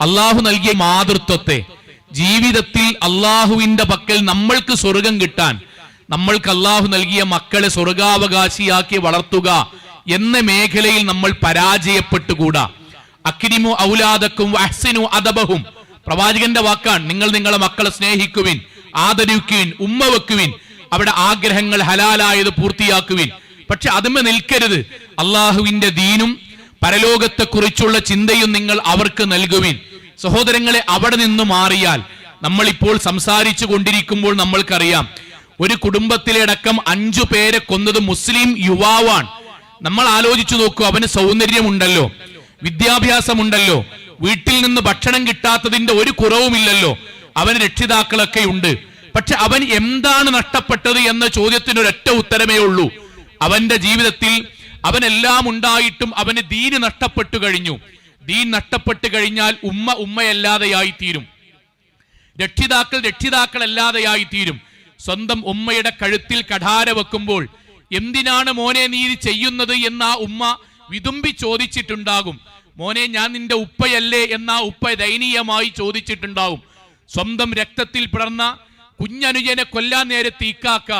അള്ളാഹു നൽകിയ മാതൃത്വത്തെ. ജീവിതത്തിൽ അള്ളാഹുവിന്റെ പക്കൽ നമ്മൾക്ക് സ്വർഗം കിട്ടാൻ നമ്മൾക്ക് അള്ളാഹു നൽകിയ മക്കളെ സ്വർഗാവകാശിയാക്കി വളർത്തുക എന്ന മേഖലയിൽ നമ്മൾ പരാജയപ്പെട്ടുകൂടാ. അക്കിരിമു ഔലാദക്കും അഹ്സിനു അദബഹും. പ്രവാചകന്റെ വാക്കാണ് നിങ്ങൾ നിങ്ങളെ മക്കളെ സ്നേഹിക്കുവിൻ ആദരിക്കുവിൻ ഉമ്മ വെക്കുവിൻ അവിടെ ആഗ്രഹങ്ങൾ ഹലാലായത് പൂർത്തിയാക്കുവിൻ. പക്ഷെ അതിമ നിൽക്കരുത്. അള്ളാഹുവിന്റെ ദീനും പരലോകത്തെക്കുറിച്ചുള്ള ചിന്തയും നിങ്ങൾ അവർക്ക് നൽകുവിൻ. സഹോദരങ്ങളെ അവിടെ നിന്ന് മാറിയാൽ നമ്മൾ ഇപ്പോൾ സംസാരിച്ചു കൊണ്ടിരിക്കുമ്പോൾ നമ്മൾക്കറിയാം. ഒരു കുടുംബത്തിലടക്കം അഞ്ചു പേരെ കൊന്നത് മുസ്ലിം യുവാവാണ്. നമ്മൾ ആലോചിച്ചു നോക്കൂ അവന് സൗന്ദര്യമുണ്ടല്ലോ വിദ്യാഭ്യാസമുണ്ടല്ലോ വീട്ടിൽ നിന്ന് ഭക്ഷണം കിട്ടാത്തതിന്റെ ഒരു കുറവുമില്ലല്ലോ. അവന് രക്ഷിതാക്കളൊക്കെ ഉണ്ട്. പക്ഷെ അവൻ എന്താണ് നഷ്ടപ്പെട്ടത് എന്ന ചോദ്യത്തിന് ഒരൊറ്റ ഉത്തരമേ ഉള്ളൂ. അവന്റെ ജീവിതത്തിൽ അവനെല്ലാം ഉണ്ടായിട്ടും അവന് ദീന് നഷ്ടപ്പെട്ടു കഴിഞ്ഞു. ദീൻ നഷ്ടപ്പെട്ട് കഴിഞ്ഞാൽ ഉമ്മ ഉമ്മയല്ലാതെയായി തീരും രക്ഷിതാക്കൾ രക്ഷിതാക്കളല്ലാതെയായി തീരും സ്വന്തം ഉമ്മയുടെ കഴുത്തിൽ കഠാര വെക്കുമ്പോൾ എന്തിനാണ് മോനെ നീ ഇത് ചെയ്യുന്നത് എന്ന് ആ ഉമ്മ വിതുമ്പി ചോദിച്ചിട്ടുണ്ടാകും. മോനെ ഞാൻ നിന്റെ ഉപ്പയല്ലേ എന്ന ആ ഉപ്പ ദയനീയമായി ചോദിച്ചിട്ടുണ്ടാകും. സ്വന്തം രക്തത്തിൽ പിറന്ന കുഞ്ഞനുജനെ കൊല്ലാൻ നേരെ ഇക്കാക്ക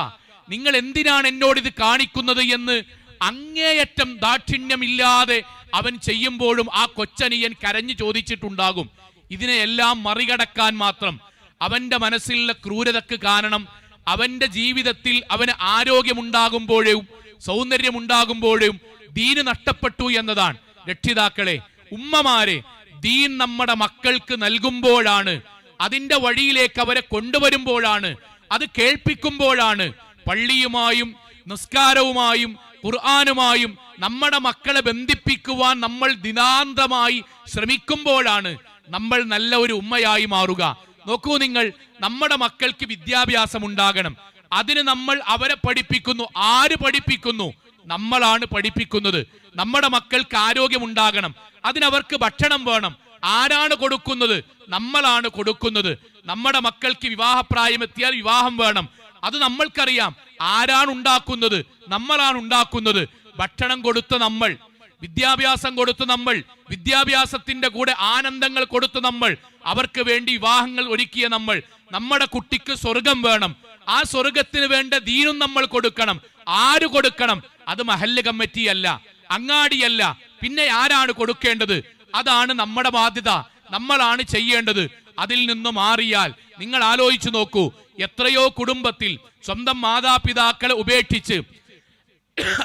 നിങ്ങൾ എന്തിനാണ് എന്നോട് ഇത് കാണിക്കുന്നത്? എന്ന് അങ്ങേയറ്റം ദാക്ഷിണ്യമില്ലാതെ അവൻ ചെയ്യുമ്പോഴും ആ കൊച്ചനിയൻ കരഞ്ഞു ചോദിച്ചിട്ടുണ്ടാകും. ഇതിനെയെല്ലാം മറികടക്കാൻ മാത്രം അവന്റെ മനസ്സിലുള്ള ക്രൂരതക്ക് കാരണം അവന്റെ ജീവിതത്തിൽ അവന് ആരോഗ്യമുണ്ടാകുമ്പോഴും സൗന്ദര്യമുണ്ടാകുമ്പോഴും ദീന് നഷ്ടപ്പെട്ടു എന്നതാണ്. രക്ഷിതാക്കളെ ഉമ്മമാരെ ദീൻ നമ്മുടെ മക്കൾക്ക് നൽകുമ്പോഴാണ് അതിന്റെ വഴിയിലേക്ക് അവരെ കൊണ്ടുവരുമ്പോഴാണ് അത് കേൾപ്പിക്കുമ്പോഴാണ് പള്ളിയുമായും നിസ്കാരവുമായും ഖുർആാനുമായും നമ്മുടെ മക്കളെ ബന്ധിപ്പിക്കുവാൻ നമ്മൾ ദിനാന്തമായി ശ്രമിക്കുമ്പോഴാണ് നമ്മൾ നല്ല ഒരു ഉമ്മയായി മാറുക. നോക്കൂ നിങ്ങൾ നമ്മുടെ മക്കൾക്ക് വിദ്യാഭ്യാസം ഉണ്ടാകണം അതിന് നമ്മൾ അവരെ പഠിപ്പിക്കുന്നു. ആര് പഠിപ്പിക്കുന്നു? നമ്മളാണ് പഠിപ്പിക്കുന്നത്. നമ്മുടെ മക്കൾക്ക് ആരോഗ്യം ഉണ്ടാകണം അതിനവർക്ക് ഭക്ഷണം വേണം. ആരാണ് കൊടുക്കുന്നത്? നമ്മളാണ് കൊടുക്കുന്നത്. നമ്മുടെ മക്കൾക്ക് വിവാഹപ്രായം എത്തിയാൽ വിവാഹം വേണം. അത് നമ്മൾക്കറിയാം. ആരാണ് ഉണ്ടാക്കുന്നത്? നമ്മളാണ് ഉണ്ടാക്കുന്നത്. ഭക്ഷണം കൊടുത്ത നമ്മൾ വിദ്യാഭ്യാസം കൊടുത്ത് നമ്മൾ വിദ്യാഭ്യാസത്തിന്റെ കൂടെ ആനന്ദങ്ങൾ കൊടുത്ത് നമ്മൾ അവർക്ക് വേണ്ടി വിവാഹങ്ങൾ ഒരുക്കിയ നമ്മൾ നമ്മുടെ കുട്ടിക്ക് സ്വർഗം വേണം. ആ സ്വർഗത്തിന് വേണ്ട ദീനും നമ്മൾ കൊടുക്കണം. ആര് കൊടുക്കണം? അത് മഹല്ല് കമ്മിറ്റിയല്ല അങ്ങാടിയല്ല പിന്നെ ആരാണ് കൊടുക്കേണ്ടത്? അതാണ് നമ്മുടെ ബാധ്യത. നമ്മളാണ് ചെയ്യേണ്ടത്. അതിൽ നിന്ന് മാറിയാൽ നിങ്ങൾ ആലോചിച്ചു നോക്കൂ എത്രയോ കുടുംബത്തിൽ സ്വന്തം മാതാപിതാക്കളെ ഉപേക്ഷിച്ച്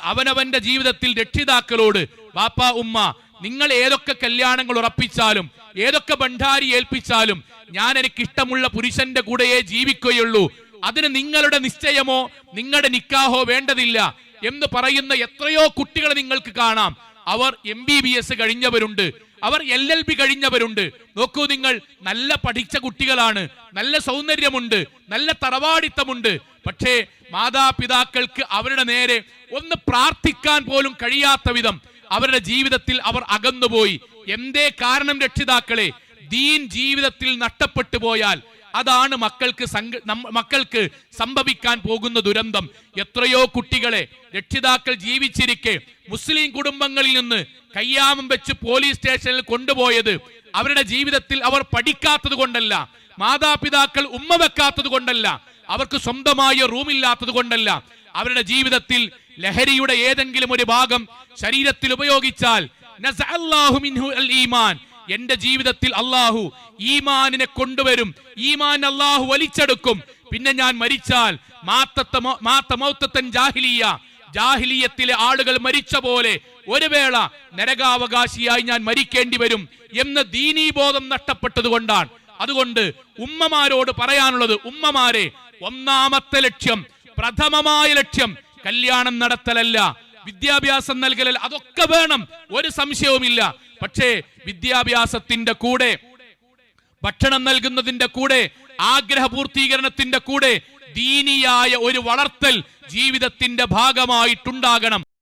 അവനവന്റെ ജീവിതത്തിൽ രക്ഷിതാക്കളോട് ബാപ്പ ഉമ്മ നിങ്ങൾ ഏതൊക്കെ കല്യാണങ്ങൾ ഉറപ്പിച്ചാലും ഏതൊക്കെ ഭണ്ഡാരി ഏൽപ്പിച്ചാലും ഞാൻ എനിക്ക് ഇഷ്ടമുള്ള പുരുഷന്റെ കൂടെയേ ജീവിക്കുകയുള്ളൂ. അതിന് നിങ്ങളുടെ നിശ്ചയമോ നിങ്ങളുടെ നിക്കാഹോ വേണ്ടതില്ല എന്ന് പറയുന്ന എത്രയോ കുട്ടികളെ നിങ്ങൾക്ക് കാണാം. അവർ എം ബി ബി എസ് കഴിഞ്ഞവരുണ്ട്. അവർ എൽ എൽ ബി കഴിഞ്ഞവരുണ്ട്. നോക്കൂ നിങ്ങൾ നല്ല പഠിച്ച കുട്ടികളാണ്. നല്ല സൗന്ദര്യമുണ്ട്. നല്ല തറവാടിത്തമുണ്ട്. പക്ഷേ മാതാപിതാക്കൾക്ക് അവരുടെ നേരെ ഒന്ന് പ്രാർത്ഥിക്കാൻ പോലും കഴിയാത്ത വിധം അവരുടെ ജീവിതത്തിൽ അവർ അകന്നുപോയി. എന്തേ കാരണം രക്ഷിതാക്കളെ? ദീൻ ജീവിതത്തിൽ നഷ്ടപ്പെട്ടു പോയാൽ അതാണ് മക്കൾക്ക് മക്കൾക്ക് സംഭവിക്കാൻ പോകുന്ന ദുരന്തം. എത്രയോ കുട്ടികളെ രക്ഷിതാക്കൾ ജീവിച്ചിരിക്കെ മുസ്ലിം കുടുംബങ്ങളിൽ നിന്ന് കയ്യാമം വെച്ച് പോലീസ് സ്റ്റേഷനിൽ കൊണ്ടുപോയത് അവരുടെ ജീവിതത്തിൽ അവർ പഠിക്കാത്തത് കൊണ്ടല്ല മാതാപിതാക്കൾ ഉമ്മ വെക്കാത്തത് കൊണ്ടല്ല അവർക്ക് സ്വന്തമായ റൂമില്ലാത്തത് കൊണ്ടല്ല. അവരുടെ ജീവിതത്തിൽ ലഹരിയുടെ ഏതെങ്കിലും ഒരു ഭാഗം ശരീരത്തിൽ ഉപയോഗിച്ചാൽ എന്റെ ജീവിതത്തിൽ അള്ളാഹു ഈമാനിനെ കൊണ്ടുവരും ഈമാൻ അള്ളാഹു വലിച്ചെടുക്കും. പിന്നെ ഞാൻ മരിച്ചാൽ മാത്തത്തെ മാത്ത ജാഹിലിയ ജാഹിലിയത്തിലെ ആളുകൾ മരിച്ച പോലെ ഒരു വേള നരകാവകാശിയായി ഞാൻ മരിക്കേണ്ടി വരും എന്ന് ദീനീബോധം നഷ്ടപ്പെട്ടതുകൊണ്ടാണ് അതുകൊണ്ട് ഉമ്മമാരോട് പറയാനുള്ളത് ഉമ്മമാരെ ഒന്നാമത്തെ ലക്ഷ്യം പ്രഥമമായ ലക്ഷ്യം കല്യാണം നടത്തലല്ല. വിദ്യാഭ്യാസം നൽകലല്ല. അതൊക്കെ വേണം. ഒരു സംശയവുമില്ല. പക്ഷേ വിദ്യാഭ്യാസത്തിന്റെ കൂടെ ഭക്ഷണം നൽകുന്നതിന്റെ കൂടെ ആഗ്രഹ പൂർത്തീകരണത്തിന്റെ കൂടെ ദീനിയായ ഒരു വളർത്തൽ ജീവിതത്തിന്റെ ഭാഗമായിട്ടുണ്ടാകണം.